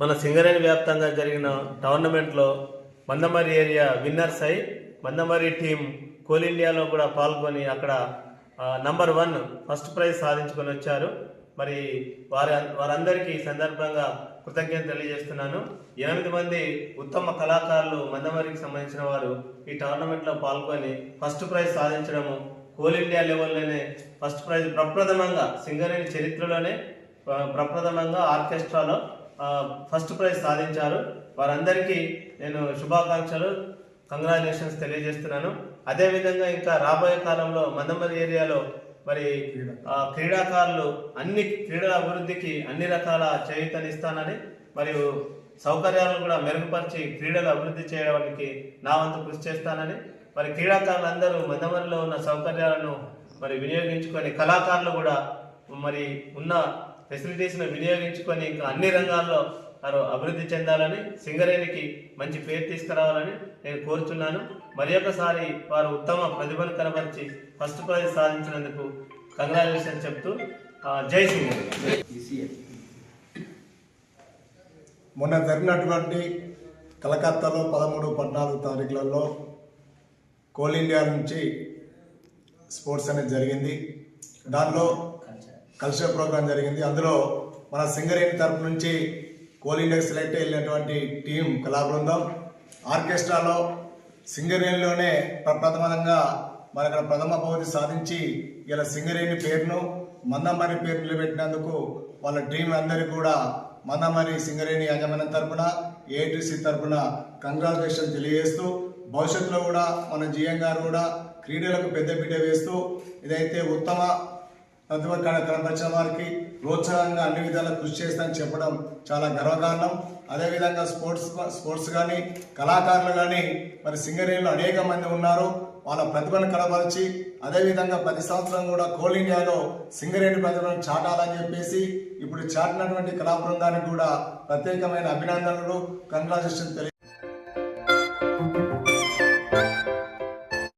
మన సింగరేణి వ్యాప్తంగా జరిగిన టోర్నమెంట్లో మందమరి ఏరియా విన్నర్స్ అయి మందమరి టీం కోల్ ఇండియాలో కూడా పాల్గొని అక్కడ నంబర్ వన్ ఫస్ట్ ప్రైజ్ సాధించుకొని వచ్చారు. మరి వారి వారందరికీ ఈ సందర్భంగా కృతజ్ఞత తెలియజేస్తున్నాను. ఎనిమిది మంది ఉత్తమ కళాకారులు మందమరికి సంబంధించిన వారు ఈ టోర్నమెంట్లో పాల్గొని ఫస్ట్ ప్రైజ్ సాధించడము కోల్ ఇండియా లెవెల్లోనే ఫస్ట్ ప్రైజ్ ప్రప్రథమంగా సింగరేణి చరిత్రలోనే ప్రప్రథమంగా ఆర్కెస్ట్రాలో ఫస్ట్ ప్రైజ్ సాధించారు. వారందరికీ నేను శుభాకాంక్షలు కంగ్రాచులేషన్స్ తెలియజేస్తున్నాను. అదేవిధంగా ఇంకా రాబోయే కాలంలో మందమరి ఏరియాలో మరి క్రీడాకారులు అన్ని క్రీడల అభివృద్ధికి అన్ని రకాల చేయూతనిస్తానని మరియు సౌకర్యాలను కూడా మెరుగుపరిచి క్రీడలు అభివృద్ధి చేయడానికి నా వంతు కృషి చేస్తానని మరి క్రీడాకారులందరూ మందమరిలో ఉన్న సౌకర్యాలను మరి వినియోగించుకొని కళాకారులు కూడా మరి ఉన్న ఫెసిలిటీస్ను వినియోగించుకొని ఇంకా అన్ని రంగాల్లో వారు అభివృద్ధి చెందాలని సింగరేణికి మంచి పేరు తీసుకురావాలని నేను కోరుచున్నాను. మరి ఒకసారి వారు ఉత్తమ ప్రతిభను కనబరిచి ఫస్ట్ ప్రైజ్ సాధించినందుకు కంగ్రాచులేషన్ చెప్తూ జై సింగరేణి. మొన్న జరిగినటువంటి కలకత్తాలో పదమూడు పద్నాలుగు తారీఖులలో కోల్ ఇండియా నుంచి స్పోర్ట్స్ అనేది జరిగింది. దానిలో కల్చరల్ ప్రోగ్రాం జరిగింది. అందులో మన సింగరేణి తరపు నుంచి కోల్ ఇండియాకి సెలెక్ట్ అయినటువంటి టీం కళా బృందం ఆర్కెస్ట్రాలో సింగరేణిలోనే ప్రప్రథమంగా మన ఇక్కడ ప్రథమ బహుమతి సాధించి ఇలా సింగరేణి పేరును మందమరి పేరు నిలబెట్టినందుకు వాళ్ళ టీం అందరికీ కూడా మందమరి సింగరేణి యాజమాన్యం తరపున ఏటీసీ తరపున కంగ్రాచులేషన్ తెలియజేస్తూ భవిష్యత్తులో కూడా మన జిఎం గారు కూడా క్రీడలకు పెద్దపీట వేస్తూ ఇదైతే ఉత్తమ ప్రతిభ కనపరిచిన వారికి ప్రోత్సాహంగా అన్ని విధాలా కృషి చేస్తానని చెప్పడం చాలా గర్వకారణం. అదేవిధంగా స్పోర్ట్స్ స్పోర్ట్స్ కానీ కళాకారులు కానీ మరి సింగరేణిలో అనేక మంది ఉన్నారు. వాళ్ళ ప్రతిభను కనబరిచి అదేవిధంగా ప్రతి సంవత్సరం కూడా కోల్ ఇండియాలో సింగరేణి ప్రతిభను చాటాలని చెప్పేసి ఇప్పుడు చాటినటువంటి కళా బృందానికి కూడా ప్రత్యేకమైన అభినందనలు కంగ్రాచులేషన్ తెలియ